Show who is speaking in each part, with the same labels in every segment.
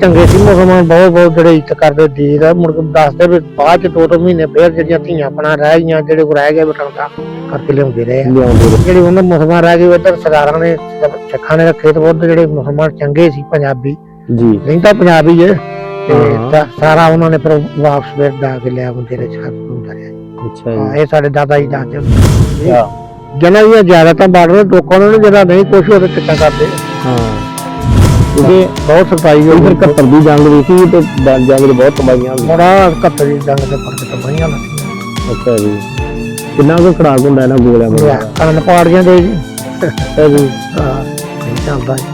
Speaker 1: ਚੰਗੇ ਸੀ ਮੁਸਲਮਾਨ ਬਹੁਤ ਬਹੁਤ ਜਿਹੜੇ ਇੱਜ਼ਤ ਕਰਦੇ ਦੀਦ ਆ ਮੁੜ ਕੇ ਦੱਸਦੇ ਵੀ ਬਾਅਦ ਚ ਦੋ ਦੋ ਮਹੀਨੇ ਫੇਰ ਜਿਹੜੀਆਂ ਧੀਆਂ ਆਪਣਾ ਰਹਿ ਗਈਆਂ ਜਿਹੜੇ ਕੋ ਰਹਿ ਗਏ ਬਟਾਉਂਦਾ ਕਰਕੇ ਲਿਆਉਂਦੇ ਰਹੇ। ਜਿਹੜੇ ਉਹਨਾਂ ਮੁਸਲਮਾਨ ਰਹਿ ਗਏ ਉਧਰ ਸਰਦਾਰਾਂ ਨੇ ਸਿੱਖਾਂ ਨੇ ਰੱਖੇ ਤੇ ਉੱਧਰ ਜਿਹੜੇ ਮੁਸਲਮਾਨ ਚੰਗੇ ਸੀ ਪੰਜਾਬੀ।
Speaker 2: ਜੀ।
Speaker 1: ਰਹਿੰਦਾ ਪੰਜਾਬੀ ਜੇ ਤੇ ਸਾਰਾ ਉਹਨਾਂ ਨੇ ਫਿਰ ਵਾਪਸ ਫੇਰ ਦਾ ਕੇ ਲਿਆ ਮੁੰਡੇ ਦੇ ਛੱਤ ਨੂੰ ਧਰਿਆ
Speaker 2: ਅੱਛਾ ਜੀ।
Speaker 1: ਇਹ ਸਾਡੇ ਦਾਦਾ ਜੀ ਦੱਸਦੇ ਹੁੰਦੇ ਸੀ।
Speaker 2: ਹਾਂ।
Speaker 1: ਜਿਹਨਾਂ ਦੀਆਂ ਜ਼ਿਆਦਾਤਾਂ ਬਾੜਰ ਲੋਕਾਂ ਨੂੰ ਜਿਹੜਾ ਨਹੀਂ ਕੁਛ ਉਹਦੇ ਚੱਕਾ ਕਰਦੇ
Speaker 2: ਹਾਂ। ਕਿਉਂਕਿ
Speaker 1: ਬਹੁਤ ਸਫ਼ਾਈ ਹੋਈ
Speaker 2: ਇਧਰ 71 ਦੀ ਜੰਗ ਵੇਖੀ ਤੇ ਜੰਗ ਦੇ ਬਹੁਤ ਕਮਾਈਆਂ ਹੋਈਆਂ।
Speaker 1: ਬੜਾ ਕੱਤਰੀ ਜੰਗ ਦੇ ਫ਼ਰਕ ਤੇ ਬਣੀਆਂ ਲੱਗੀਆਂ।
Speaker 2: ਅੱਛਾ ਜੀ। ਕਿੰਨਾ ਕੁ ਖੜਾਕ ਹੁੰਦਾ ਇਹਨਾਂ ਗੋਲਿਆਂ ਦਾ
Speaker 1: ਕੰਨ ਪਾੜ ਜਾਂਦੇ ਜੀ।
Speaker 2: ਅੱਛਾ ਜੀ।
Speaker 1: ਹਾਂ ਚੱਲਦਾ ਜੀ।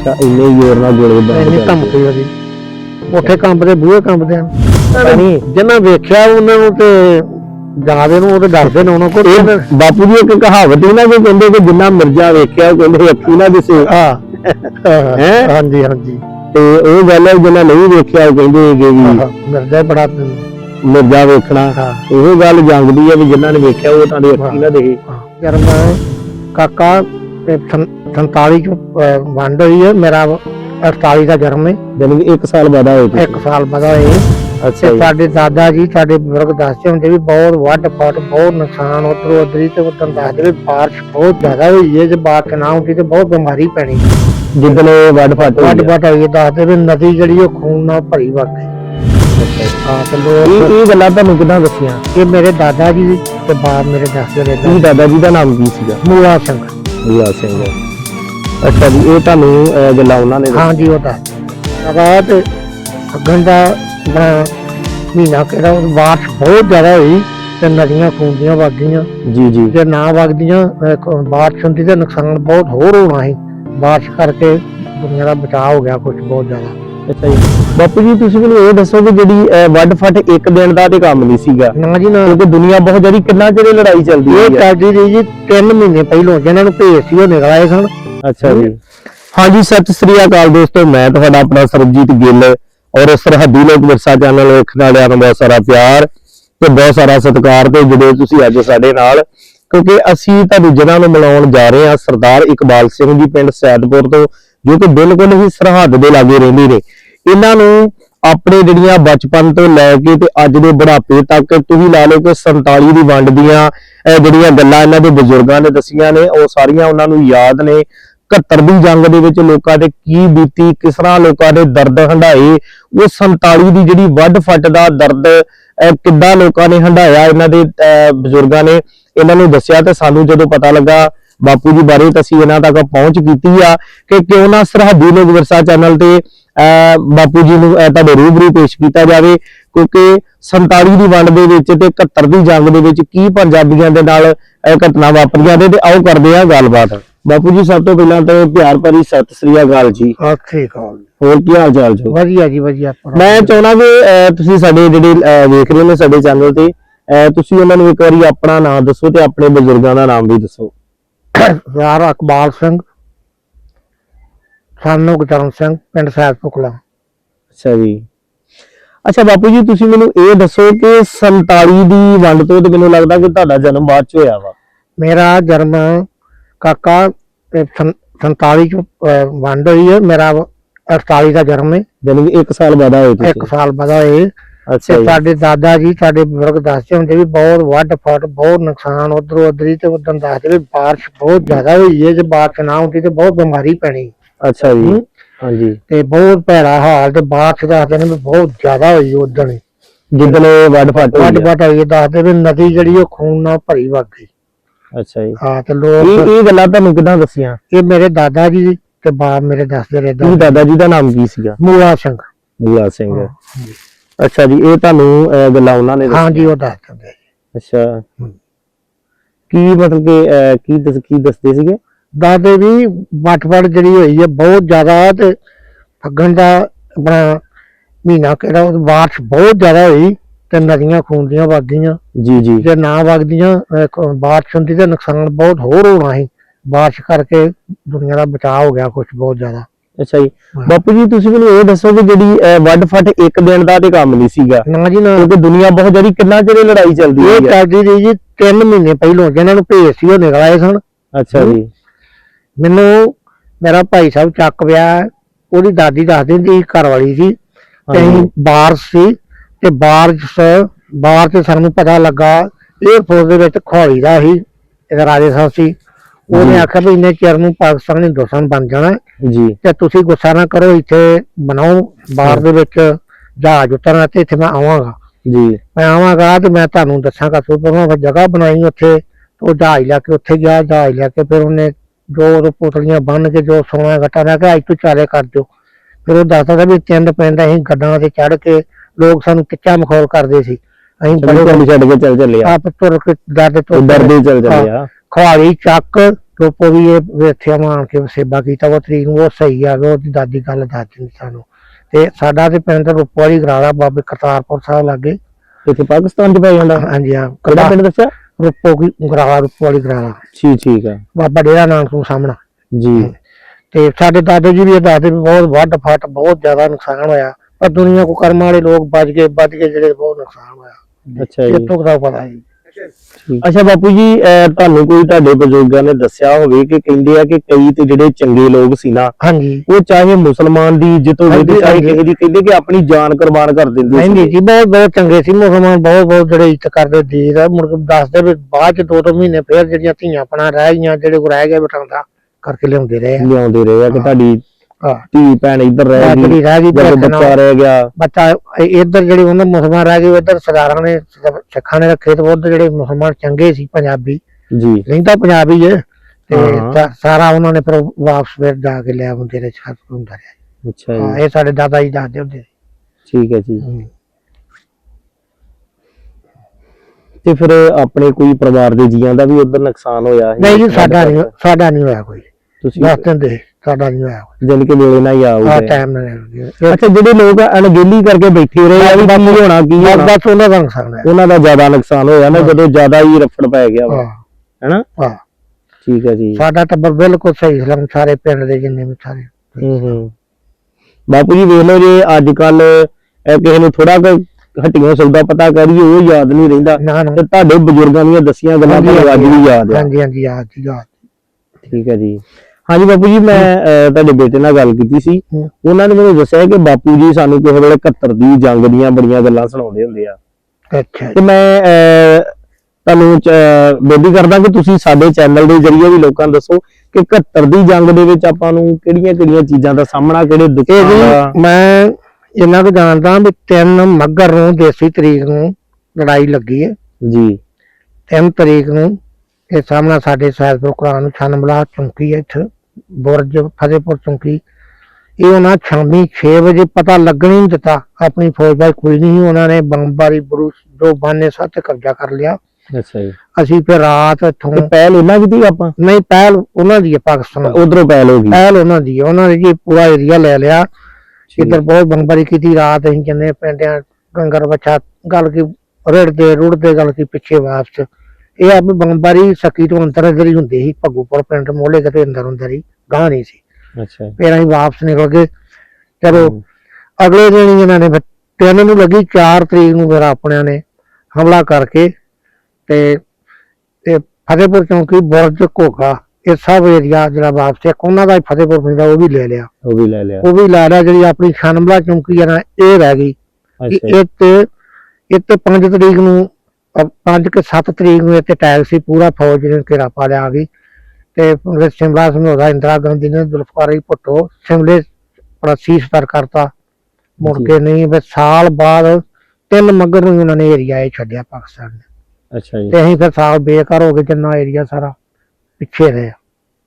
Speaker 2: ਅੱਛਾ ਇੰਨੇ ਜ਼ੋਰ ਨਾਲ ਗੋਲੇ ਬੰਦ
Speaker 1: ਇੰਨੀ। ਧਮਕੀ ਉਹਦੀ ਉੱਥੇ ਕੰਬਦੇ ਬੂਹੇ ਕੰਬਦੇ ਹਨ।
Speaker 2: ਨਹੀਂ।
Speaker 1: ਜਿਨ੍ਹਾਂ ਵੇਖਿਆ ਉਹਨਾਂ ਨੂੰ ਤੇ ਜਾਦੇ ਨੂੰ ਉਹਦੇ ਡਰਦੇ ਨੇ ਉਹਨਾਂ ਕੋਲ।
Speaker 2: ਬਾਪੂ ਜੀ ਇੱਕ ਕਹਾਵਤ ਹੈ ਨਾ ਕਿ ਕਹਿੰਦੇ ਕਿ ਜਿੰਨਾ ਮਿਰਜ਼ਾ ਵੇਖਿਆ ਉਹ ਕਹਿੰਦੇ ਅੱਖੀ ਨਾ ਦਿਸੇ।
Speaker 1: ਹਾਂ।
Speaker 2: ਹੈਂ?
Speaker 1: ਹਾਂਜੀ ਹਾਂਜੀ।
Speaker 2: ਤੇ ਉਹ ਗੱਲ ਹੈ ਜਿੰਨਾ ਨਹੀਂ ਵੇਖਿਆ ਉਹ ਕਹਿੰਦੇ ਹੈਗੇ ਵੀ
Speaker 1: ਮਿਰਜ਼ਾ ਹੀ ਬੜਾ
Speaker 2: ਮਿਰਜ਼ਾ ਵੇਖਣਾ।
Speaker 1: ਹਾਂ।
Speaker 2: ਉਹ ਗੱਲ ਜੰਗ ਦੀ ਹੈ ਵੀ ਜਿੰਨਾ ਨੇ ਵੇਖਿਆ ਉਹ ਤੁਹਾਡੀ ਅੱਖੀ ਨਾ ਦੇਖੇ
Speaker 1: ਯਾਰ ਮੈਂ ਕਾਕਾ ਤੇ 47 ਚ ਅਹ, ਵੰਡ ਹੋਈ ਹੈ ਮੇਰਾ 48 ਦਾ ਜਨਮ ਹੈ।
Speaker 2: ਜਾਨੀ ਕਿ 1 ਸਾਲ ਬਾਅਦ ਹੋਏ
Speaker 1: ਇੱਕ ਸਾਲ ਬਦਾ ਹੋਏ
Speaker 2: ਅੱਛਾ
Speaker 1: ਤੇ
Speaker 2: ਜੀ।
Speaker 1: ਸਾਡੇ ਦਾਦਾ ਜੀ ਸਾਡੇ ਬਜ਼ੁਰਗ ਦੱਸਦੇ ਹੁੰਦੇ ਵੀ ਬਹੁਤ ਵੱਡ ਫਟ ਬਹੁਤ ਨੁਕਸਾਨ ਉਧਰ ਉਧਰੀ ਤੇ ਉਦੋਂ ਦੱਸਦੇ ਵੀ ਬਾਰਿਸ਼ ਬਹੁਤ ਜ਼ਿਆਦਾ ਹੋਈ ਹੈ ਜੇ ਬਾਰਿਸ਼ ਨਾ ਹੁੰਦੀ ਤੇ ਬਹੁਤ ਬਿਮਾਰੀ ਪੈਣੀ।
Speaker 2: ਜਿੱਦਣ ਇਹ ਵੱਡ ਫੱਟ ਹੋਈ
Speaker 1: ਵੱਡ
Speaker 2: ਆ।
Speaker 1: ਫਟ ਹੋਈ ਹੈ, ਦੱਸਦੇ ਵੀ ਨਦੀ ਜਿਹੜੀ ਉਹ ਖੂਨ ਨਾਲ ਭਰੀ ਵਗ ਗਈ। ਹਾਂ ਤੇ ਲੋਕ
Speaker 2: ਇਹ ਇਹ ਗੱਲਾਂ ਤੁਹਾਨੂੰ ਕਿਦਾਂ ਦੱਸੀਆਂ?
Speaker 1: ਇਹ ਮੇਰੇ ਦਾਦਾ ਜੀ ਤੇ ਬਾਪ ਮੇਰੇ ਦੱਸਦੇ ਨੇ
Speaker 2: ਕੀ ਦਾਦਾ ਜੀ ਦਾ ਨਾਮ ਕੀ ਸੀਗਾ?
Speaker 1: ਮੂਲਾ ਸਿੰਘ।
Speaker 2: ਮੂਲਾ ਸਿੰਘ। ਅੱਛਾ ਜੀ ਇਹ ਤੁਹਾਨੂੰ ਅਹ, ਗੱਲਾਂ ਉਹਨਾਂ ਨੇ
Speaker 1: ਹਾਂ ਜੀ ਉਹ ਦੱਸ ਰਾਤ ਅਗਨ ਦਾ ਆਪਣਾ ਮਹੀਨਾ ਕਿਹੜਾ ਉਹ ਬਾਰਿਸ਼ ਬਹੁਤ ਜ਼ਿਆਦਾ ਹੋਈ ਤੇ ਨਦੀਆਂ ਖੂਨ ਦੀਆਂ ਵਗ ਗਈਆਂ।
Speaker 2: ਜੀ ਜੀ।
Speaker 1: ਜੇ ਨਾ ਵਗਦੀਆਂ ਕ- ਬਾਰਿਸ਼ ਹੁੰਦੀ ਤੇ ਨੁਕਸਾਨ ਬਹੁਤ ਹੋਰ ਹੋਣਾ ਸੀ। ਬਾਰਿਸ਼ ਕਰਕੇ ਦੁਨੀਆ ਦਾ ਬਚਾਅ ਹੋ ਗਿਆ ਕੁਝ ਬਹੁਤ ਜ਼ਿਆਦਾ।
Speaker 2: ਅੱਛਾ ਜੀ। ਬਾਪੂ ਜੀ ਤੁਸੀਂ ਮੈਨੂੰ ਇਹ ਦੱਸੋ ਕਿ ਜਿਹੜੀ ਵੱਡ ਫੱਟ ਇੱਕ ਦਿਨ ਦਾ ਤੇ ਕੰਮ ਨਹੀਂ ਸੀਗਾ।
Speaker 1: ਨਾ ਜੀ ਨਾ।
Speaker 2: ਕਿਉਂਕਿ ਦੁਨੀਆ ਬਹੁਤ ਜਿਹੜੀ ਕਿੰਨਾ ਚਿਰ ਇਹ ਲੜਾਈ ਚੱਲਦੀ
Speaker 1: ਇਹ
Speaker 2: ਹੈ?
Speaker 1: ਚੱਲਦੀ ਰਹੀ ਜੀ 3 ਮਹੀਨੇ ਪਹਿਲੋਂ ਜਿਹਨਾਂ ਨੂੰ ਭੇਜ ਸੀ ਉਹ ਨਿਕਲ ਆਏ ਸਨ।
Speaker 2: ਅੱਛਾ ਜੀ। ਹਾਂਜੀ ਸਤਿ ਸ੍ਰੀ ਅਕਾਲ ਦੋਸਤੋ। ਮੈਂ ਤੁਹਾਡਾ ਆਪਣਾ ਸਰਬਜੀਤ ਗਿੱਲ। ਔਰ ਸਰਹੱਦੀ ਲੋਕ ਵਿਰਸਾ ਚੈਨਲ ਵੇਖਣ ਵਾਲਿਆਂ ਨੂੰ ਬਹੁਤ ਸਾਰਾ ਪਿਆਰ ਤੇ ਬਹੁਤ ਸਾਰਾ ਸਤਿਕਾਰ ਤੇ ਜੁੜੇ ਤੁਸੀਂ ਅੱਜ ਸਾਡੇ ਨਾਲ। ਕਿਉਂਕਿ ਅਸੀਂ ਤੁਹਾਨੂੰ ਜਿਹਨਾਂ ਨੂੰ ਮਿਲਾਉਣ ਜਾ ਰਹੇ ਹਾਂ। ਸਰਦਾਰ ਇਕਬਾਲ ਸਿੰਘ ਜੀ ਪਿੰਡ ਸੈਦਪੁਰ ਤੋਂ, ਜੋ ਕਿ ਬਿਲਕੁਲ ਹੀ ਸਰਹੱਦ ਦੇ ਲਾਗੇ ਰਹਿੰਦੇ ਨੇ। ਇਹਨਾਂ ਨੂੰ ਆਪਣੇ ਜਿਹੜੀਆਂ ਬਚਪਨ ਤੋਂ ਲੈ ਕੇ ਤੇ ਅੱਜ ਦੇ ਬੁਢਾਪੇ ਤੱਕ ਤੁਸੀਂ ਲਾ ਲਓ ਕਿ 47 ਦੀ ਵੰਡ ਦੀਆਂ ਜਿਹੜੀਆਂ ਗੱਲਾਂ ਇਹਨਾਂ ਦੇ ਬਜ਼ੁਰਗਾਂ ਨੇ ਦੱਸੀਆਂ ਨੇ, ਉਹ ਸਾਰੀਆਂ ਉਹਨਾਂ ਨੂੰ ਯਾਦ ਨੇ। 71 ਦੀ ਜੰਗ ਦੇ ਵਿੱਚ ਲੋਕਾਂ ਦੇ ਕੀ ਬੀਤੀ ਕਿਸ ਤਰ੍ਹਾਂ ਲੋਕਾਂ ਦੇ ਦਰਦ ਹੰਢਾਏ ਉਹ 47 ਦੀ ਜਿਹੜੀ ਵੱਡ ਫੱਟ ਦਾ ਦਰਦ ਕਿੱਦਾਂ ਲੋਕਾਂ ਨੇ ਹੰਢਾਇਆ ਇਹਨਾਂ ਦੇ ਅਹ, ਬਜ਼ੁਰਗਾਂ ਨੇ ਇਹਨਾਂ ਨੂੰ ਦੱਸਿਆ ਤੇ ਸਾਨੂੰ ਜਦੋਂ ਪਤਾ ਲੱਗਾ ਬਾਪੂ ਜੀ ਬਾਰੇ ਤਾਂ ਅਸੀਂ ਇਹਨਾਂ ਤੱਕ ਪਹੁੰਚ ਕੀਤੀ ਆ ਕਿ ਕਿਉਂ ਨਾ ਸਰਹੱਦੀ ਲੋਕ ਵਿਰਸਾ ਚੈਨਲ ਤੇ ਅਹ, ਬਾਪੂ ਜੀ ਨੂੰ ਤੁਹਾਡੇ ਰੂਬਰੂ ਪੇਸ਼ ਕੀਤਾ ਜਾਵੇ ਕਿਉਂਕਿ 47 ਦੀ ਵੰਡ ਦੇ ਵਿੱਚ ਤੇ 71 ਦੀ ਜੰਗ ਦੇ ਵਿੱਚ ਕੀ ਪੰਜਾਬੀਆਂ ਦੇ ਨਾਲ ਘਟਨਾ ਵਾਪਰੀਆਂ ਨੇ ਤੇ ਆਓ ਕਰਦੇ ਆ ਗੱਲਬਾਤ। ਬਾਪੂ ਜੀ ਸਭ ਤੋਂ ਪਹਿਲਾਂ ਤਾਂ ਪਿਆਰ ਭਰੀ ਸਤਿ ਸ੍ਰੀ ਅਕਾਲ ਜੀ।
Speaker 1: ਆਖੀ ਕਾਲ
Speaker 2: ਹੋਰ ਕੀ ਹਾਲ ਚਾਲ ਜੀ?
Speaker 1: ਵਧੀਆ ਜੀ ਵਧੀਆ।
Speaker 2: ਮੈਂ ਕਿ ਅਹ, ਤੁਸੀਂ ਸਾਡੇ ਜਿਹੜੇ ਵੇਖ ਰਹੇ ਨੇ ਸਾਡੇ ਚੈਨਲ ਤੇ ਤੁਸੀਂ ਉਹਨਾਂ ਨੂੰ ਇੱਕ ਵਾਰੀ ਆਪਣਾ ਨਾਮ ਦੱਸੋ ਤੇ ਆਪਣੇ ਬਜ਼ੁਰਗਾਂ ਦਾ ਨਾਮ ਵੀ ਦੱਸੋ।
Speaker 1: ਯਾਰ ਅਕਬਾਲ ਸਿੰਘ ਸਾਨੂੰ ਗੁਰਚਰਨ ਸਿੰਘ ਪਿੰਡ ਸਾਹਿਬ ਪੁਕਲਾ।
Speaker 2: ਅੱਛਾ ਜੀ। ਅੱਛਾ ਬਾਪੂ ਜੀ ਤੁਸੀਂ ਮੈਨੂੰ ਇਹ ਦੱਸੋ ਕਿ 47 ਦੀ ਵੰਡ ਤੋਂ ਤੇ ਮੈਨੂੰ ਲੱਗਦਾ ਕਿ ਤੁਹਾਡਾ ਜਨਮ ਬਾਅਦ ਚ ਹੋਇਆ ਵਾ।
Speaker 1: ਮੇਰਾ ਜਨਮ ਕਾਕਾ ਤੇ ਸੰ- 47 ਚ ਅਹ, ਵੰਡ ਹੋਈ ਹੈ ਮੇਰਾ 48 ਦਾ ਜਨਮ ਹੈ।
Speaker 2: ਜਾਨੀ ਕਿ 1 ਸਾਲ ਬਾਅਦ ਹੋਏ
Speaker 1: ਇੱਕ ਸਾਲ ਬਾਅਦ ਹੋਏ
Speaker 2: ਅੱਛਾ
Speaker 1: ਤੇ
Speaker 2: ਜੀ।
Speaker 1: ਸਾਡੇ ਦਾਦਾ ਜੀ ਸਾਡੇ ਬਜ਼ੁਰਗ ਦੱਸਦੇ ਹੁੰਦੇ ਵੀ ਬਹੁਤ ਵੱਡ ਫਟ ਬਹੁਤ ਨੁਕਸਾਨ ਉਧਰ ਉਧਰੀ ਤੇ ਉਦੋਂ ਦੱਸਦੇ ਵੀ ਬਾਰਿਸ਼ ਬਹੁਤ ਜ਼ਿਆਦਾ ਹੋਈ ਹੈ। ਜੇ ਬਾਰਿਸ਼ ਨਾ ਹੁੰਦੀ ਤੇ ਬਹੁਤ ਬਿਮਾਰੀ ਪੈਣੀ।
Speaker 2: ਅੱਛਾ ਜੀ। ਹਾਂਜੀ।
Speaker 1: ਤੇ ਬਹੁਤ ਭੈੜਾ ਹਾਲ ਤੇ ਬਾਰਿਸ਼ ਦੱਸਦੇ ਨੇ ਵੀ ਬਹੁਤ ਜ਼ਿਆਦਾ ਹੋਈ ਉਦੋਂ
Speaker 2: ਜਿੱਦਣ ਇਹ ਵੱਡ ਫੱਟ
Speaker 1: ਵੱਡ
Speaker 2: ਹੋਈ ਆ।
Speaker 1: ਵੱਡ ਹੋਈ ਦੱਸਦੇ ਵੀ ਨਦੀ ਜਿਹੜੀ ਉਹ ਖੂਨ ਨਾਲ ਭਰੀ ਵਗ ਗਈ।
Speaker 2: ਅੱਛਾ ਜੀ।
Speaker 1: ਹਾਂ ਤੇ
Speaker 2: ਇਹ
Speaker 1: ਲੋਕ
Speaker 2: ਇਹ ਗੱਲਾਂ ਤੁਹਾਨੂੰ ਕਿਦਾਂ ਦੱਸੀਆਂ?
Speaker 1: ਇਹ ਮੇਰੇ ਦਾਦਾ ਜੀ ਤੇ ਬਾਪ ਮੇਰੇ ਦੱਸਦੇ ਰਹੇ
Speaker 2: ਕੀ ਦਾਦਾ ਜੀ ਦਾ ਨਾਮ ਕੀ ਸੀਗਾ?
Speaker 1: ਮੂਲਾ ਸਿੰਘ।
Speaker 2: ਬੁਲਾ ਸਿੰਘ। ਅੱਛਾ ਜੀ ਇਹ ਤੁਹਾਨੂੰ ਅਹ, ਗੱਲਾਂ ਉਹਨਾਂ ਨੇ
Speaker 1: ਹਾਂ ਜੀ ਉਹ ਦੱਸ ਦਿੰਦੇ
Speaker 2: ਅੱਛਾ।
Speaker 1: ਹਮ।
Speaker 2: ਕੀ ਮਤਲਬ ਕਿ ਅਹ, ਕੀ ਦੱਸ ਕੀ ਦੱਸਦੇ ਸੀਗੇ?
Speaker 1: ਦਾਦੇ ਵੀ ਵਟਵੜ ਜਿਹੜੀ ਹੋਈ ਹੈ ਬਹੁਤ ਜ਼ਿਆਦਾ ਤੇ ਫੱਗਣ ਦਾ ਆਪਣਾ ਮਹੀਨਾ ਕਿਹੜਾ ਉਹ ਬਾਰਿਸ਼ ਬਹੁਤ ਜ਼ਿਆਦਾ ਹੋਈ। ਤੇ ਨਦੀਆਂ ਖੂਨ ਦੀਆਂ ਵਗ ਗਈਆਂ
Speaker 2: ਜੀ ਜੀ।
Speaker 1: ਜੇ ਨਾ ਵਗਦੀਆਂ ਬਾਰਿਸ਼ ਹੁੰਦੀ ਤੇ ਨੁਕਸਾਨ ਬਹੁਤ ਹੋਰ ਹੋਣਾ ਸੀ। ਬਾਰਿਸ਼ ਕਰਕੇ ਦੁਨੀਆ ਦਾ ਬਚਾਅ ਹੋ ਗਿਆ ਕੁਝ ਬਹੁਤ ਜ਼ਿਆਦਾ।
Speaker 2: ਅੱਛਾ ਜੀ। ਬਾਪੂ ਜੀ ਤੁਸੀਂ ਮੈਨੂੰ ਇਹ ਦੱਸੋ ਕਿ ਜਿਹੜੀ ਵੱਡ ਫੱਟ ਇੱਕ ਦਿਨ ਦਾ ਤੇ ਕੰਮ ਨਹੀਂ ਸੀਗਾ।
Speaker 1: ਨਾ ਜੀ ਨਾ।
Speaker 2: ਕਿਉਂਕਿ ਦੁਨੀਆ ਬਹੁਤ ਜਿਹੜੀ ਕਿੰਨਾ ਚਿਰ ਇਹ ਲੜਾਈ ਚੱਲਦੀ
Speaker 1: ਇਹ
Speaker 2: ਹੈ
Speaker 1: ਚੱਲਦੀ ਰਹੀ ਜੀ 3 ਮਹੀਨੇ ਪਹਿਲੋਂ ਜਿਹਨਾਂ ਨੂੰ ਭੇਜ ਸੀ ਉਹ ਨਿਕਲ ਆਏ ਸਨ।
Speaker 2: ਅੱਛਾ ਜੀ।
Speaker 1: ਮੈਨੂੰ ਮੇਰਾ ਭਾਈ ਸਾਹਿਬ ਚੱਕ ਵਿਆ ਉਹਦੀ ਦਾਦੀ ਦੱਸ ਦਿੰਦੀ ਸੀ ਘਰ ਵਾਲੀ ਸੀ ਤੇ ਬਾਹਰ ਸੀ। ਬਾਹਰ ਚ ਬਾਹਰ ਤੇ ਸਾਨੂੰ ਪਤਾ ਲੱਗਾ 에어ਪੋਰਟ ਦੇ ਵਿੱਚ ਖੋਲੀ ਦਾ ਸੀ ਇੱਕ ਰਾਜੇ ਸਾਹਿਬ ਸੀ। ਉਹਨੇ। ਆਖਿਆ ਵੀ ਇੰਨੇ ਚਿਰ ਨੂੰ ਪਾਕਿਸਤਾਨ ਹਿੰਦੁਸਤਾਨ ਬਣ ਜਾਣਾ
Speaker 2: ਜੀ।
Speaker 1: ਤੇ ਤੁਸੀਂ ਗੁੱਸਾ ਨਾ ਕਰੋ ਇੱਥੇ ਬਣਾਓ ਬਾਹਰ ਦੇ ਵਿੱਚ ਜਹਾਜ਼ ਉਤਰਨਾ ਤੇ ਇੱਥੇ ਮੈਂ ਆਵਾਂਗਾ।
Speaker 2: ਜੀ।
Speaker 1: ਮੈਂ ਆਵਾਂਗਾ ਤੇ ਮੈਂ ਤੁਹਾਨੂੰ ਦੱਸਾਂਗਾ ਸੋ ਪਰ ਮੈਂ ਜਗ੍ਹਾ ਬਣਾਈ ਉੱਥੇ ਉਹ ਜਹਾਜ਼ ਲੈ ਕੇ ਉੱਥੇ ਗਿਆ ਜਹਾਜ਼ ਲੈ ਕੇ ਫਿਰ ਉਹਨੇ ਜੋ ਉਹ ਪੁਤਲੀਆਂ ਬੰਨ ਕੇ ਜੋ ਸੋਨਾ ਘਟਾ ਕੇ ਅੱਜ ਤੋਂ ਚਾਰੇ ਕਰ ਦਿਓ। ਫਿਰ ਉਹ ਦੱਸਦਾ ਵੀ ਚੰਦ ਪਿੰਡ ਅਸੀਂ ਗੱਡਾਂ ਤੇ ਚੜ ਕੇ ਲੋਕ ਸਾਨੂੰ ਕਿੱਚਾ ਮਖੌਲ ਕਰਦੇ ਸੀ। ਅਸੀਂ ਬੜੇ
Speaker 2: ਪਿੰਡ ਛੱਡ ਕੇ ਚੱਲ ਚੱਲੇ ਆ।
Speaker 1: ਆਪ ਤੁਰ ਕੇ ਡਰਦੇ ਤੋਂ
Speaker 2: ਡਰਦੇ ਚੱਲ ਚੱਲੇ ਆ।
Speaker 1: ਖਵਾਰੀ ਚੱਕ ਟੋਪੋ ਵੀ ਇਹ ਵੀ ਇੱਥੇ ਮਾਣ ਕੇ ਸੇਵਾ ਕੀਤਾ ਉਹ ਤਰੀਕ ਨੂੰ ਉਹ ਸਹੀ ਆ ਗਿਆ ਉਹਦੀ ਦਾਦੀ ਗੱਲ ਦੱਸ ਦਿੰਦੀ ਸਾਨੂੰ। ਤੇ ਸਾਡਾ ਤੇ ਪਿੰਡ ਰੂਪੋ ਵਾਲੀ ਗਰਾਲਾ ਬਾਬੇ ਕਰਤਾਰਪੁਰ ਸਾਹਿਬ ਲੱਗੇ।
Speaker 2: ਇੱਥੇ ਪਾਕਿਸਤਾਨ ਚ ਪੈ ਜਾਂਦਾ।
Speaker 1: ਹਾਂਜੀ ਹਾਂ।
Speaker 2: ਕਿਹੜਾ ਪਿੰਡ ਦੱਸਿਆ?
Speaker 1: ਰੂਪੋ ਕੀ ਗਰਾਲਾ ਰੂਪੋ ਵਾਲੀ ਗਰਾਲਾ
Speaker 2: ਠੀਕ ਠੀਕ ਆ।
Speaker 1: ਬਾਬਾ ਡੇਰਾ ਨਾਨਕ ਤੋਂ ਸਾਹਮਣਾ।
Speaker 2: ਜੀ।
Speaker 1: ਤੇ ਸਾਡੇ ਦਾਦਾ ਜੀ ਵੀ ਇਹ ਦੱਸਦੇ ਵੀ ਬਹੁਤ ਵੱਡ ਫੱਟ ਬਹੁਤ ਜ਼ਿਆਦਾ ਨੁਕਸਾਨ ਹੋਇਆ। ਪਰ ਦੁਨੀਆ ਕੋ ਕਰਮ ਵਾਲੇ ਲੋਕ ਬਚ ਗਏ ਬਚ ਗਏ ਜਿਹੜੇ ਬਹੁਤ ਨੁਕਸਾਨ ਹੋਇਆ।
Speaker 2: ਅੱਛਾ ਜੀ।
Speaker 1: ਇੱਥੋਂ ਦਾ ਪਤਾ ਜੀ।
Speaker 2: ਅੱਛਾ ਬਾਪੂ ਜੀ ਤੁਹਾਨੂੰ ਕੋਈ ਤੁਹਾਡੇ ਬਜ਼ੁਰਗਾਂ ਨੇ ਦੱਸਿਆ ਹੋਵੇ ਕਿ ਕਹਿੰਦੇ ਆ ਕਿ ਕਈ ਤੇ ਜਿਹੜੇ ਚੰਗੇ ਲੋਕ ਸੀ ਨਾ
Speaker 1: ਹਾਂਜੀ।
Speaker 2: ਉਹ ਚਾਹੇ ਮੁਸਲਮਾਨ ਦੀ ਇੱਜ਼ਤ ਹੋਵੇ ਤੇ ਚਾਹੇ। ਕਿਸੇ ਦੀ ਕਹਿੰਦੇ ਕਿ ਆਪਣੀ ਜਾਨ ਕੁਰਬਾਨ ਕਰ ਦਿੰਦੇ
Speaker 1: ਨਹੀਂ ਨਹੀਂ
Speaker 2: ਸੀ
Speaker 1: ਜੀ ਬਹੁਤ ਬਹੁਤ ਚੰਗੇ ਸੀ ਮੁਸਲਮਾਨ ਬਹੁਤ ਬਹੁਤ ਜਿਹੜੇ ਇੱਜ਼ਤ ਕਰਦੇ ਦੀਦ ਆ ਮੁੜ ਦੱਸਦੇ ਵੀ ਬਾਅਦ ਚ ਦੋ ਦੋ ਮਹੀਨੇ ਫੇਰ ਜਿਹੜੀਆਂ ਧੀਆਂ ਆਪਣਾ ਰਹਿ ਗਈਆਂ ਜਿਹੜੇ ਕੋ ਰਹਿ ਗਏ ਬਟਾਉਂਦਾ ਕਰਕੇ ਲਿਆਉਂਦੇ ਰਹੇ।
Speaker 2: ਲਿਆਉਂਦੇ ਰਹੇ ਆ ਕਿ ਤੁਹਾਡੀ ਧੀ ਭੈਣ ਇੱਧਰ ਰਹਿ ਗਈ
Speaker 1: ਰਹਿ ਗਈ
Speaker 2: ਜਦੋਂ। ਬੱਚਾ ਰਹਿ ਗਿਆ।
Speaker 1: ਬੱਚਾ ਇੱਧਰ ਜਿਹੜੇ ਉਹਨਾਂ ਮੁਸਲਮਾਨ ਰਹਿ ਗਏ ਇੱਧਰ ਸਰਦਾਰਾਂ ਨੇ ਸਿੱਖਾਂ ਨੇ ਰੱਖੇ ਤੇ ਉੱਧਰ ਜਿਹੜੇ ਮੁਸਲਮਾਨ ਚੰਗੇ ਸੀ ਪੰਜਾਬੀ।
Speaker 2: ਜੀ।
Speaker 1: ਰਹਿੰਦਾ ਪੰਜਾਬੀ ਜੇ ਤੇ ਸਾਰਾ ਉਹਨਾਂ ਨੇ ਫਿਰ ਵਾਪਸ ਫਿਰ ਜਾ ਕੇ ਲਿਆ ਹੁੰਦੇ ਰਹੇ ਛੱਤ ਹੁੰਦਾ ਰਿਹਾ।
Speaker 2: ਅੱਛਾ ਜੀ।
Speaker 1: ਇਹ ਸਾਡੇ ਦਾਦਾ ਜੀ ਦੱਸਦੇ ਹੁੰਦੇ ਸੀ।
Speaker 2: ਠੀਕ ਹੈ ਜੀ। ਤੇ ਫਿਰ ਆਪਣੇ ਕੋਈ ਪਰਿਵਾਰ ਦੇ ਜੀਆਂ ਦਾ ਵੀ ਉਧਰ ਨੁਕਸਾਨ ਹੋਇਆ
Speaker 1: ਨਹੀਂ ਜੀ ਸਾਡਾ ਨਹੀਂ ਸਾਡਾ ਨਹੀਂ ਹੋਇਆ ਕੋਈ।
Speaker 2: ਤੁਸੀਂ
Speaker 1: ਦੱਸ ਦਿੰਦੇ ਸਾਡਾ ਨਹੀਂ ਹੋਇਆ
Speaker 2: ਜਨ ਕੇ ਵੇਲੇ ਨਾਲ ਹੀ
Speaker 1: ਆ ਟਾਈਮ ਨਾਲ ਇਹ
Speaker 2: ਅੱਛਾ ਜਿਹੜੇ ਲੋਕ ਅਣਗਹਿਲੀ ਕਰਕੇ ਬੈਠੇ ਰਹੇ ਆ ਵੀ ਕੀ ਹੋਣਾ ਕੀ
Speaker 1: ਬਸ
Speaker 2: ਹੋਣਾ?
Speaker 1: ਬਸ ਉਹਨਾਂ ਦਾ ਨੁਕਸਾਨ ਹੈ
Speaker 2: ਉਹਨਾਂ ਦਾ ਜ਼ਿਆਦਾ ਨੁਕਸਾਨ ਹੋਇਆ ਨਾ। ਜਦੋਂ ਜ਼ਿਆਦਾ ਹੀ ਰਫੜ ਪੈ ਗਿਆ ਵਾ।
Speaker 1: ਹਾਂ।
Speaker 2: ਹੈਨਾ?
Speaker 1: ਹਾਂ।
Speaker 2: ਠੀਕ ਹੈ ਜੀ।
Speaker 1: ਸਾਡਾ ਟੱਬਰ ਬਿਲਕੁਲ ਸਹੀ ਸਲਾਮ ਸਾਰੇ ਪਿੰਡ ਦੇ ਜਿੰਨੇ ਵੀ ਸਾਰੇ।
Speaker 2: ਹੂੰ ਹੂੰ। ਬਾਪੂ ਜੀ ਵੇਖ ਲਓ ਜੇ ਅੱਜ ਕੱਲ ਕਿਸੇ ਨੂੰ ਥੋੜਾ ਕੁ ਹੱਟੀਆਂ ਸੌਦਾ ਪਤਾ ਕਰੀਏ ਉਹ ਯਾਦ ਨਹੀਂ ਰਹਿੰਦਾ।
Speaker 1: ਨਾ ਨਾ।
Speaker 2: ਤੇ ਤੁਹਾਡੇ ਬਜ਼ੁਰਗਾਂ ਦੀਆਂ ਦੱਸੀਆਂ ਗੱਲਾਂ ਤੁਹਾਨੂੰ ਅੱਜ ਵੀ ਯਾਦ ਆ।
Speaker 1: ਹਾਂਜੀ ਹਾਂਜੀ ਯਾਦ ਜੀ ਯਾਦ।
Speaker 2: ਠੀਕ ਹੈ ਜੀ। ਹਾਂਜੀ ਬਾਪੂ ਜੀ ਮੈਂ ਅਹ, ਤੁਹਾਡੇ ਬੇਟੇ ਨਾਲ ਗੱਲ ਕੀਤੀ ਸੀ।
Speaker 1: ਹੂੰ।
Speaker 2: ਉਹਨਾਂ ਨੇ ਮੈਨੂੰ ਦੱਸਿਆ ਕਿ ਬਾਪੂ ਜੀ ਸਾਨੂੰ ਕਿਸੇ ਵੇਲੇ 71 ਦੀ ਜੰਗ ਦੀਆਂ ਬੜੀਆਂ ਗੱਲਾਂ ਸੁਣਾਉਂਦੇ ਹੁੰਦੇ ਆ।
Speaker 1: ਅੱਛਾ
Speaker 2: ਤੇ ਮੈਂ ਅਹ, ਤੁਹਾਨੂੰ ਚ- ਬੇਨਤੀ ਕਰਦਾ ਕਿ ਤੁਸੀਂ ਸਾਡੇ ਚੈਨਲ ਦੇ ਜ਼ਰੀਏ ਵੀ ਲੋਕਾਂ ਨੂੰ ਦੱਸੋ ਕਿ 71 ਦੀ ਜੰਗ ਦੇ ਵਿੱਚ ਆਪਾਂ ਨੂੰ ਕਿਹੜੀਆਂ-ਕਿਹੜੀਆਂ ਚੀਜ਼ਾਂ ਦਾ ਸਾਹਮਣਾ ਕਿਹੜੇ
Speaker 1: ਇਹ
Speaker 2: ਦੁੱਖਾਂ
Speaker 1: ਜੀ ਮੈਂ ਇਹਨਾਂ ਨੂੰ ਜਾਣਦਾ ਵੀ 3 ਮੱਗਰ ਨੂੰ ਦੇਸੀ ਤਰੀਕ ਨੂੰ ਲੜਾਈ ਲੱਗੀ ਹੈ।
Speaker 2: ਜੀ।
Speaker 1: 3 ਤਰੀਕ ਨੂੰ ਇਹ ਸਾਹਮਣਾ ਸਾਡੇ ਸੈਦਪੁਰ ਕੁਰਾਨ ਛਨਮਲਾ ਚੌਂਕੀ ਹੈ ਇੱਥੇ। ਬੁਰਜ ਫਤਿਹਪੁਰ ਚੌਂਕੀ। ਇਹ ਉਹਨਾਂ ਸ਼ਾਮੀ 6 ਵਜੇ ਪਤਾ ਲੱਗਣ ਹੀ ਨਹੀਂ ਦਿੱਤਾ। ਆਪਣੀ ਫੌਜ ਦਾ ਕੋਈ ਨਹੀਂ ਉਹਨਾਂ ਨੇ ਬੰਬਾਰੀ ਬਰੂਸ ਜੋ ਬਾਨੇ ਸਾਥੇ ਕਬਜ਼ਾ ਕਰ ਲਿਆ।
Speaker 2: ਅੱਛਾ ਜੀ।
Speaker 1: ਅਸੀਂ ਫਿਰ ਰਾਤ ਇੱਥੋਂ
Speaker 2: ਪਹਿਲ ਇਹਨਾਂ ਕੀਤੀ ਆਪਾਂ?
Speaker 1: ਨਹੀਂ ਪਹਿਲ ਉਹਨਾਂ ਦੀ ਹੈ ਪਾਕਿਸਤਾਨ। ਦੀ।
Speaker 2: ਉਧਰੋਂ ਪਹਿਲ ਹੋ ਗਈ।
Speaker 1: ਪਹਿਲ ਉਹਨਾਂ ਦੀ ਹੈ। ਉਹਨਾਂ ਨੇ ਜੀ ਪੂਰਾ ਏਰੀਆ ਲੈ ਲਿਆ। ਇੱਧਰ ਬਹੁਤ ਬੰਬਾਰੀ ਕੀਤੀ ਰਾਤ। ਅਸੀਂ ਕਿੰਨੇ ਪਿੰਡਾਂ ਡੰਗਰ ਬੱਚਾ ਗੱਲ ਕੀ ਰੜਦੇ ਰੁੜਦੇ ਗੱਲ ਕੀ ਪਿੱਛੇ ਵਾਪਸ। ਇਹ ਆਪ ਬੰਬਾਰੀ ਸਕੀ ਤੋਂ ਅੰਦਰ ਅੰਦਰ ਹੀ ਹੁੰਦੀ ਸੀ ਭੱਗੂਪੁਰ ਪਿੰਡ ਮੋਲੇ ਕਿਤੇ ਅੰਦਰ ਅੰਦਰ ਹੀ ਗਾਂ ਨਹੀਂ ਸੀ।
Speaker 2: ਅੱਛਾ।
Speaker 1: ਫਿਰ ਅਸੀਂ ਵਾਪਸ ਨਿਕਲ ਗਏ। ਚਲੋ ਅਗਲੇ ਦਿਨ ਹੀ ਇਹਨਾਂ ਨੇ ਤਿੰਨ ਨੂੰ ਲੱਗੀ 4 ਤਰੀਕ ਨੂੰ ਫਿਰ ਆਪਣਿਆਂ ਨੇ ਹਮਲਾ ਕਰਕੇ ਤੇ ਤੇ ਫਤਿਹਪੁਰ ਚੌਂਕੀ ਬੁਰਜ ਘੋਗਾ ਇਹ ਸਭ ਏਰੀਆ ਜਿਹੜਾ ਵਾਪਸ ਇੱਕ ਉਹਨਾਂ ਦਾ ਹੀ ਫਤਿਹਪੁਰ ਪੈਂਦਾ ਉਹ ਵੀ ਲੈ ਲਿਆ।
Speaker 2: ਉਹ ਵੀ ਲੈ ਲਿਆ।
Speaker 1: ਉਹ ਵੀ ਲੈ ਲਿਆ ਜਿਹੜੀ ਆਪਣੀ ਸ਼ਾਨਮਲਾ ਚੌਂਕੀ ਹੈ ਨਾ ਇਹ ਰਹਿ ਗਈ। ਕਿ। ਇਹ ਤੇ ਇਹ ਤੇ 5 ਤਰੀਕ ਨੂੰ 5 ਕਿ 7 ਤਰੀਕ ਨੂੰ ਇੱਥੇ ਟੈਗ ਸੀ ਪੂਰਾ ਫੌਜ ਨੇ ਘੇਰਾ ਪਾ ਲਿਆ ਆ ਗਈ ਤੇ ਉਹਦੇ ਸ਼ਿਮਲਾ ਸਮਝੌਤਾ ਇੰਦਰਾ ਗਾਂਧੀ ਨੇ ਜ਼ੁਲਫਕਾਰ ਭੁੱਟੋ ਸ਼ਿਮਲੇ ਆਪਣਾ ਸੀਸ ਪਰ ਕਰਤਾ। ਮੁੜ। ਕੇ ਨਹੀਂ ਫਿਰ ਸਾਲ ਬਾਅਦ ਤਿੰਨ ਮੱਗਰ ਨੂੰ ਉਹਨਾਂ ਨੇ ਏਰੀਆ ਇਹ ਛੱਡਿਆ ਪਾਕਿਸਤਾਨ ਨੇ।
Speaker 2: ਅੱਛਾ ਜੀ।
Speaker 1: ਤੇ ਅਸੀਂ ਫਿਰ ਸਾਲ ਬੇਕਾਰ ਹੋ ਗਏ ਜਿੰਨਾ ਏਰੀਆ ਸਾਰਾ ਪਿੱਛੇ ਰਹੇ।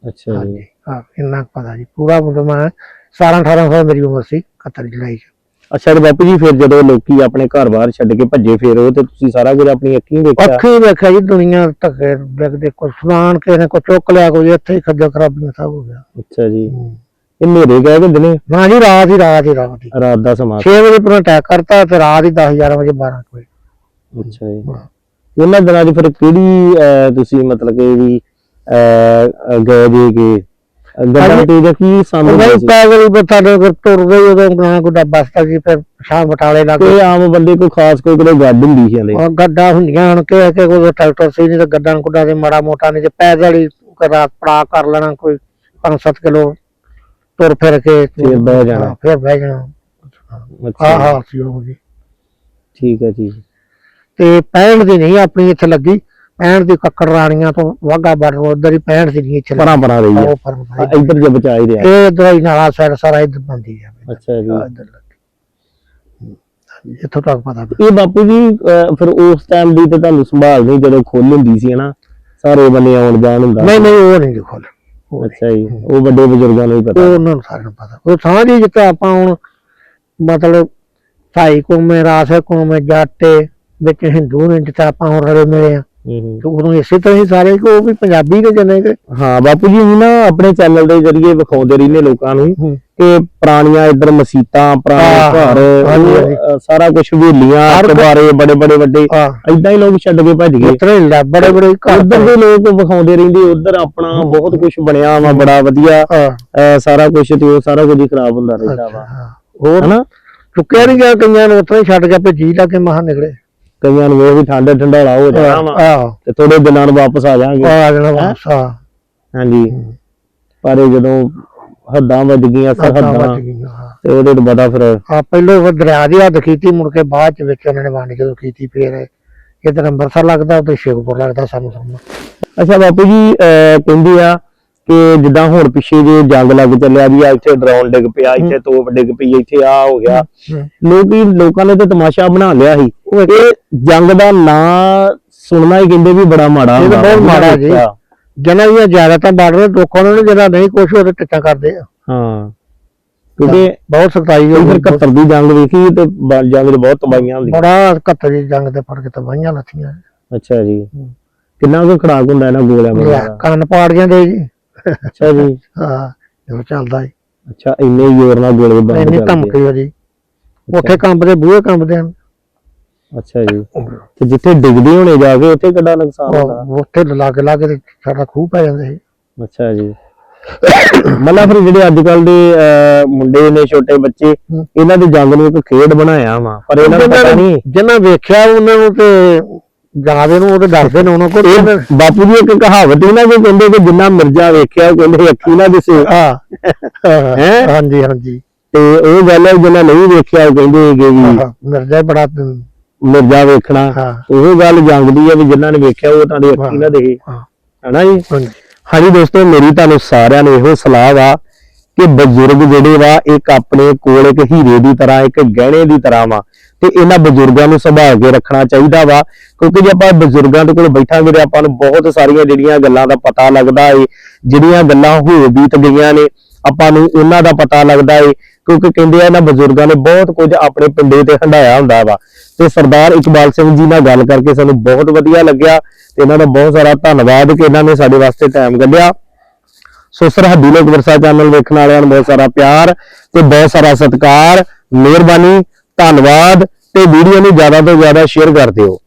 Speaker 2: ਅੱਛਾ ਜੀ।
Speaker 1: ਹਾਂ ਇੰਨਾ ਪਤਾ ਜੀ। ਪੂਰਾ ਮਤਲਬ ਮੈਂ 17 18 ਸਾਲ ਮੇਰੀ ਉਮਰ ਸੀ 71 ਜੁਲਾਈ ਚ।
Speaker 2: ਅੱਛਾ ਤੇ ਬਾਪੂ ਜੀ ਫਿਰ ਜਦੋਂ ਲੋਕੀ ਆਪਣੇ ਘਰ-ਬਾਰ ਛੱਡ ਕੇ ਭੱਜੇ ਫਿਰ ਉਹ ਤੇ ਤੁਸੀਂ ਸਾਰਾ ਕੁਝ ਆਪਣੀ ਅੱਖੀਂ ਵੇਖਿਆ?
Speaker 1: ਅੱਖੀ ਵੇਖਿਆ ਜੀ ਦੁਨੀਆ ਧੱਕੇ ਦੇਖਦੇ ਕੋਈ ਸਮਾਨ ਕਿਸੇ ਨੇ ਕੋਈ ਚੁੱਕ ਲਿਆ ਕੋਈ ਇੱਥੇ ਹੀ ਖੱਜਲ ਖਰਾਬੀਆਂ ਸਭ ਹੋ ਗਿਆ।
Speaker 2: ਅੱਛਾ ਜੀ। ਇਹ ਨੇਰੇ ਗਏ ਕਿ ਦਿਨੇ?
Speaker 1: ਨਾ ਜੀ ਰਾਤ ਹੀ ਰਾਤ ਹੀ ਰਾਤ ਹੀ।
Speaker 2: ਰਾਤ ਦਾ ਸਮਾਂ।
Speaker 1: 6 ਵਜੇ ਪੂਰਾ ਅਟੈਕ ਕਰਤਾ ਤੇ ਰਾਤ ਹੀ 10 11 ਵਜੇ 12 ਵਜੇ।
Speaker 2: ਅੱਛਾ ਜੀ। ਉਹਨਾਂ ਦਿਨਾਂ 'ਚ ਫਿਰ ਕਿਹੜੀ ਤੁਸੀਂ ਮਤਲਬ ਕਿ ਵੀ ਗਏ ਜੀ ਕਿ ਤੇ ਜਾਂ ਕੀ ਹੁੰਦੇ
Speaker 1: ਨਹੀਂ ਪੈਦਲ ਹੀ ਸਾਡੇ ਕੋਲ ਤੁਰਦੇ ਉਦੋਂ ਨਾ ਕੋਈ ਡੱਬਾ ਸੀ ਜੀ ਫਿਰ ਸ਼ਾਮ ਬਟਾਲੇ ਲੱਗ
Speaker 2: ਕੋਈ ਆਮ ਬੰਦੇ ਕੋਈ ਖਾਸ ਕੋਈ ਕੋਈ ਗੱਡ ਹੁੰਦੀ ਸੀ ਹਲੇ।
Speaker 1: ਉਹ ਗੱਡਾ ਹੁੰਦੀਆਂ ਹਨ ਕਿ ਕਿ ਕੋਈ ਟਰੈਕਟਰ ਸੀ ਨਹੀਂ ਤੇ ਗੱਡਾਂ ਗੁੱਡਾਂ ਦੇ ਮਾੜਾ ਮੋਟਾ ਨਹੀਂ ਤੇ ਪੈਦਲ ਹੀ ਕੋਈ ਰਾਤ ਪੜਾ ਕਰ ਲੈਣਾ ਕੋਈ 5-7 ਕਿਲੋ ਤੁਰ ਫਿਰ ਕੇ
Speaker 2: ਫਿਰ ਬਹਿ ਜਾਣਾ।
Speaker 1: ਫਿਰ ਬਹਿ ਜਾਣਾ। ਹਾਂ
Speaker 2: ਜੀ,
Speaker 1: ਹਾਂ ਸੀ ਉਹ ਜੀ
Speaker 2: ਠੀਕ ਹੈ ਜੀ।
Speaker 1: ਤੇ 65 ਦੀ ਨਹੀਂ ਆਪਣੀ ਇੱਥੇ ਲੱਗੀ। 65 ਦੀ ਕੱਕੜ ਰਾਣੀਆਂ ਤੋਂ ਵਾਗਾ ਬਾਰਡਰ ਉਧਰ ਹੀ 65 ਦੀ ਨਹੀਂ ਲੱਗੀ।
Speaker 2: ਪਰਾਂ ਪਰਾਂ ਰਹੀ ਹੈ ਹਾਂ,
Speaker 1: ਹੈ
Speaker 2: ਇੱਧਰ ਜੇ ਬਚਾ ਹੀ ਰਿਹਾ
Speaker 1: ਇਹ ਦਵਾਈ ਨਾਲਾ ਸਾਈਡ ਸਾਰਾ ਇੱਧਰ ਬੰਦੀ ਹੈ
Speaker 2: ਅੱਛਾ ਜੀ।
Speaker 1: ਹਾਂ, ਇੱਧਰ ਇੱਥੋਂ ਤੱਕ ਪਤਾ
Speaker 2: ਇਹ ਬਾਪੂ ਜੀ ਫਿਰ ਉਸ ਟਾਈਮ ਦੀ ਤੇ ਤੁਹਾਨੂੰ ਸੰਭਾਲ ਨਹੀਂ ਜਦੋਂ ਖੋਲ ਹੁੰਦੀ ਸੀ ਹਨਾ? ਸਾਰੇ ਬੰਨੇ ਆਉਣ ਜਾਣ ਹੁੰਦਾ।
Speaker 1: ਨਹੀਂ ਨਹੀਂ ਉਹ ਨਹੀਂ ਉਹ
Speaker 2: ਅੱਛਾ ਜੀ। ਉਹ ਵੱਡੇ ਬਜ਼ੁਰਗਾਂ ਨੂੰ ਹੀ ਪਤਾ।
Speaker 1: ਉਹਨਾਂ ਨੂੰ ਸਾਰਿਆਂ ਨੂੰ ਪਤਾ। ਉਹ ਸਾਂਝੀ ਜਿੱਤੇ ਆਪਾਂ ਹੁਣ ਮਤਲਬ ਸਾਈ ਕੋਮੇ ਰਾਸੇ ਕੋਮੇ ਜਾਟੇ ਵਿੱਚ ਹਿੰਦੂ ਨੇ ਜਿੱਥੇ ਆਪਾਂ ਹੁਣ ਰਲੇ ਮਿਲੇ ਆ।
Speaker 2: ਹੂੰ ਹੂੰ।
Speaker 1: ਉਦੋਂ ਇਸੇ ਤਰ੍ਹਾਂ ਹੀ ਸਾਰੇ ਕੋ ਵੀ ਪੰਜਾਬੀ ਨੇ ਜਨੇ ਕਿ।
Speaker 2: ਹਾਂ ਬਾਪੂ ਜੀ ਅਸੀਂ ਨਾ ਆਪਣੇ ਚੈਨਲ ਦੇ ਜ਼ਰੀਏ ਵਿਖਾਉਂਦੇ ਰਹਿੰਦੇ ਲੋਕਾਂ ਨੂੰ। ਕਿ ਪੁਰਾਣੀਆਂ ਇੱਧਰ ਮਸੀਤਾਂ ਪੁਰਾਣੇ ਘਰ ਸਾਰਾ ਕੁਝ ਹਵੇਲੀਆਂ
Speaker 1: ਹਰ ਕੋਈ-
Speaker 2: ਬਾਰੇ ਬੜੇ ਬੜੇ ਵੱਡੇ ਏਦਾਂ ਹੀ ਲੋਕ ਛੱਡ ਕੇ ਭੱਜ ਗਏ।
Speaker 1: ਇਤਰੇ ਲੈ ਬੜੇ ਬੜੇ ਘਰ
Speaker 2: ਉਧਰ ਦੇ ਲੋਕ ਵਿਖਾਉਂਦੇ ਰਹਿੰਦੇ ਉਧਰ ਆਪਣਾ ਬਹੁਤ ਕੁਝ ਬਣਿਆ ਵਾ ਬੜਾ ਵਧੀਆ। ਸਾਰਾ ਕੁਝ ਤੇ ਉਹ ਸਾਰਾ ਕੁਝ ਹੀ ਖਰਾਬ ਹੁੰਦਾ ਰਹਿੰਦਾ ਵਾ।
Speaker 1: ਹੋਰ?
Speaker 2: ਹਨਾ?
Speaker 1: ਚੁੱਕਿਆ ਨਹੀਂ ਗਿਆ ਕਈਆਂ ਨੂੰ ਉਤਰੇ ਛੱਡ ਕੇ ਭੇਜੀ ਲਾ ਕੇ ਮਹਾ ਨਿਕਲੇ।
Speaker 2: ਕਈਆਂ ਨੂੰ ਇਹ ਵੀ ਠੰਡ ਠੰਡਾਲਾ ਹੋ ਜਾਣਾ ਵਾ।
Speaker 1: ਆਹ।
Speaker 2: ਤੇ ਥੋੜੇ ਦਿਨਾਂ ਨੂੰ ਵਾਪਸ ਆ ਜਾਾਂਗੇ
Speaker 1: ਆ ਜਾਣਾ ਵਾਪਸ ਆ
Speaker 2: ਹਾਂਜੀ। ਪਰ ਇਹ ਜਦੋਂ ਹੱਦਾਂ ਵੱਜ ਗਈਆਂ
Speaker 1: ਹੱਦਾਂ
Speaker 2: ਸਰਹੱਦਾਂ
Speaker 1: ਵੱਜ ਗਈਆਂ, ਹਾਂ।
Speaker 2: ਤੇ ਉਹਦੇ ਤੋਂ ਪਤਾ ਫਿਰ
Speaker 1: ਆ ਪਹਿਲੋਂ ਉਹ ਦਰਿਆ ਦੀ ਹੱਦ ਕੀਤੀ ਮੁੜ ਕੇ ਬਾਅਦ ਚ ਵਿੱਚ ਉਹਨਾਂ ਨੇ ਵੰਡ ਜਦੋਂ ਕੀਤੀ ਫੇਰ ਇਧਰ ਅੰਮ੍ਰਿਤਸਰ ਲੱਗਦਾ ਉਧਰ ਸ਼ੇਖਪੁਰ ਲੱਗਦਾ ਸਾਨੂੰ ਸਮਝ
Speaker 2: ਅੱਛਾ ਬਾਪੂ ਜੀ ਕਹਿੰਦੇ ਆ ਕਿ ਜਿੱਦਾਂ ਹੁਣ ਪਿੱਛੇ ਜੇ ਜੰਗ ਲੱਗ ਚੱਲਿਆ ਵੀ ਆ ਇੱਥੇ ਡਰਾਉਣ ਡਿੱਗ ਪਿਆ ਇੱਥੇ ਤੋਪ ਡਿੱਗ ਪਈ ਇੱਥੇ ਆ ਹੋ ਗਿਆ। ਲੋਕੀ ਲੋਕਾਂ ਨੇ ਤੇ ਤਮਾਸ਼ਾ ਬਣਾ ਲਿਆ ਸੀ। ਇਹ ਜੰਗ ਦਾ ਨਾਂ ਸੁਣਨਾ ਹੀ ਕਹਿੰਦੇ ਵੀ ਬੜਾ ਮਾੜਾ
Speaker 1: ਇਹ ਤਾਂ ਬਹੁਤ। ਮਾੜਾ ਜੀ। ਜਿਹਨਾਂ ਦੀਆਂ ਜ਼ਿਆਦਾਤਾਂ ਬਾਰਡਰ ਲੋਕਾਂ ਨੂੰ ਜਿਹੜਾ ਨਹੀਂ ਕੁਛ ਉਹਦੇ ਟਿੱਚਾ ਕਰਦੇ ਆ।
Speaker 2: ਹਾਂ। ਕਿਉਂਕਿ
Speaker 1: ਬਹੁਤ ਸਖਤਾਈ ਹੋ
Speaker 2: ਇਧਰ 71 ਦੀ ਜੰਗ ਵੇਖੀ ਤੇ ਜੰਗ 'ਚ ਬਹੁਤ ਤਬਾਹੀਆਂ ਹੁੰਦੀਆਂ।
Speaker 1: ਬੜਾ ਘੱਟ ਦੀ ਜੰਗ ਦੇ ਫੜ ਕੇ ਤਬਾਹੀਆਂ ਲੱਥੀਆਂ
Speaker 2: ਅੱਛਾ ਜੀ। ਕਿੰਨਾ ਕੁ ਖੜਾਕ ਹੁੰਦਾ ਇਹਨਾਂ ਗੋਲਿਆਂ
Speaker 1: ਲਿਆ,
Speaker 2: ਦਾ
Speaker 1: ਕੰਨ ਪਾੜ ਜਾਂਦੇ ਜੀ।
Speaker 2: ਅੱਛਾ ਜੀ।
Speaker 1: ਹਾਂ ਜੋ ਚੱਲਦਾ ਹੈ
Speaker 2: ਅੱਛਾ ਇੰਨੇ ਜ਼ੋਰ ਨਾਲ ਗੋਲੇ ਬੰਦ
Speaker 1: ਇੰਨੀ ਧਮਕੀ ਹੋ ਜੀ। ਉੱਥੇ ਕੰਬਦੇ ਬੂਹੇ ਕੰਬਦੇ ਹਨ।
Speaker 2: ਅੱਛਾ ਜੀ। ਤੇ ਜਿੱਥੇ ਡਿੱਗਦੇ ਹੋਣੇ ਜਾ ਕੇ ਉੱਥੇ ਕਿੱਡਾ ਨੁਕਸਾਨ ਹੁੰਦਾ?
Speaker 1: ਉਹ- ਉੱਥੇ ਲੱਗ ਲੱਗ ਤੇ ਸਾਡਾ ਖੂਹ ਪੈ ਜਾਂਦੇ ਸੀ।
Speaker 2: ਅੱਛਾ ਜੀ। ਮਤਲਬ ਫਿਰ ਜਿਹੜੇ ਅੱਜ ਕੱਲ ਦੇ ਅਹ, ਮੁੰਡੇ ਨੇ ਛੋਟੇ ਬੱਚੇ। ਇਹਨਾਂ ਦੀ ਜੰਗ ਨੂੰ ਇੱਕ ਖੇਡ ਬਣਾਇਆ ਵਾ ਪਰ ਇਹਨਾਂ ਨੂੰ ਪਤਾ ਨਹੀਂ।
Speaker 1: ਜਿਨ੍ਹਾਂ ਵੇਖਿਆ ਉਹਨਾਂ ਨੂੰ ਤੇ ਜਾਵੇ ਨੂੰ ਉਹ ਤੇ ਡਰਦੇ ਨੇ ਉਹਨਾਂ ਕੋਲ
Speaker 2: ਇਹ ਬਾਪੂ ਜੀ ਇੱਕ ਕਹਾਵਤ ਹੀ ਨਾ ਕਿ ਕਹਿੰਦੇ ਕਿ ਜਿੰਨਾ ਮਿਰਜ਼ਾ ਵੇਖਿਆ ਉਹ ਕਹਿੰਦੇ ਅੱਖੀ ਨਾ ਦਿਸੇ।
Speaker 1: ਹਾਂ।
Speaker 2: ਹੈਂ?
Speaker 1: ਹਾਂਜੀ ਹਾਂਜੀ।
Speaker 2: ਤੇ ਉਹ ਗੱਲ ਹੈ ਜਿੰਨਾ ਨਹੀਂ ਵੇਖਿਆ ਉਹ ਕਹਿੰਦੇ ਹੈਗੇ ਵੀ
Speaker 1: ਮਿਰਜ਼ਾ ਹੀ ਬੜਾ
Speaker 2: ਮਿਰਜ਼ਾ ਵੇਖਣਾ
Speaker 1: ਹਾਂ।
Speaker 2: ਉਹ ਗੱਲ ਜੰਗ ਦੀ ਹੈ ਵੀ ਜਿਨ੍ਹਾਂ ਨੇ ਵੇਖਿਆ ਉਹ ਤੁਹਾਡੀ ਅੱਖੀ ਨਾ ਦੇਖੇ।
Speaker 1: ਹਾਂ।
Speaker 2: ਹੈਨਾ ਜੀ?
Speaker 1: ਹਾਂਜੀ।
Speaker 2: ਹਾਂਜੀ ਦੋਸਤੋ ਮੇਰੀ ਤੁਹਾਨੂੰ ਸਾਰਿਆਂ ਨੂੰ ਇਹੋ ਸਲਾਹ ਵਾ ਕਿ ਬਜ਼ੁਰਗ ਜਿਹੜੇ ਵਾ ਇੱਕ ਆਪਣੇ ਕੋਲ ਇੱਕ ਹੀਰੇ ਦੀ ਤਰ੍ਹਾਂ ਇੱਕ ਗਹਿਣੇ ਦੀ ਤਰ੍ਹਾਂ ਵਾ ਤੇ ਇਹਨਾਂ ਬਜ਼ੁਰਗਾਂ ਨੂੰ ਸੰਭਾਲ ਕੇ ਰੱਖਣਾ ਚਾਹੀਦਾ ਵਾ। ਕਿਉਂਕਿ ਜੇ ਆਪਾਂ ਬਜ਼ੁਰਗਾਂ ਦੇ ਕੋਲ ਬੈਠਾਂਗੇ ਤੇ ਆਪਾਂ ਨੂੰ ਬਹੁਤ ਸਾਰੀਆਂ ਜਿਹੜੀਆਂ ਗੱਲਾਂ ਦਾ ਪਤਾ ਲੱਗਦਾ ਏ ਜਿਹੜੀਆਂ ਗੱਲਾਂ ਹੋ ਬੀਤ ਗਈਆਂ ਨੇ ਆਪਾਂ ਨੂੰ ਉਹਨਾਂ ਦਾ ਪਤਾ ਲੱਗਦਾ ਏ। ਕਿਉਂਕਿ ਕਹਿੰਦੇ ਆ ਇਹਨਾਂ ਬਜ਼ੁਰਗਾਂ ਨੇ ਬਹੁਤ ਕੁਝ ਆਪਣੇ ਪਿੰਡੇ ਤੇ ਹੰਡਾਇਆ ਹੁੰਦਾ ਵਾ। ਤੇ ਸਰਦਾਰ ਇਕਬਾਲ ਸਿੰਘ ਜੀ ਨਾਲ ਗੱਲ ਕਰਕੇ ਸਾਨੂੰ ਬਹੁਤ ਵਧੀਆ ਲੱਗਿਆ ਤੇ ਇਹਨਾਂ ਦਾ ਬਹੁਤ ਸਾਰਾ ਧੰਨਵਾਦ ਕਿ ਇਹਨਾਂ ਨੇ ਸਾਡੇ ਵਾਸਤੇ ਟਾਈਮ ਕੱਢਿਆ। ਸੋ ਸਰਹੱਦੀ ਲੋਕ ਵਿਰਸਾ ਚੈਨਲ ਵੇਖਣ ਵਾਲਿਆਂ ਨੂੰ ਬਹੁਤ ਸਾਰਾ ਪਿਆਰ ਤੇ ਬਹੁਤ ਸਾਰਾ ਸਤਿਕਾਰ, ਮਿਹਰਬਾਨੀ, ਧੰਨਵਾਦ ਤੇ ਵੀਡੀਓ ਨੂੰ ਜ਼ਿਆਦਾ ਤੋਂ ਜ਼ਿਆਦਾ ਸ਼ੇਅਰ ਕਰ ਦਿਓ।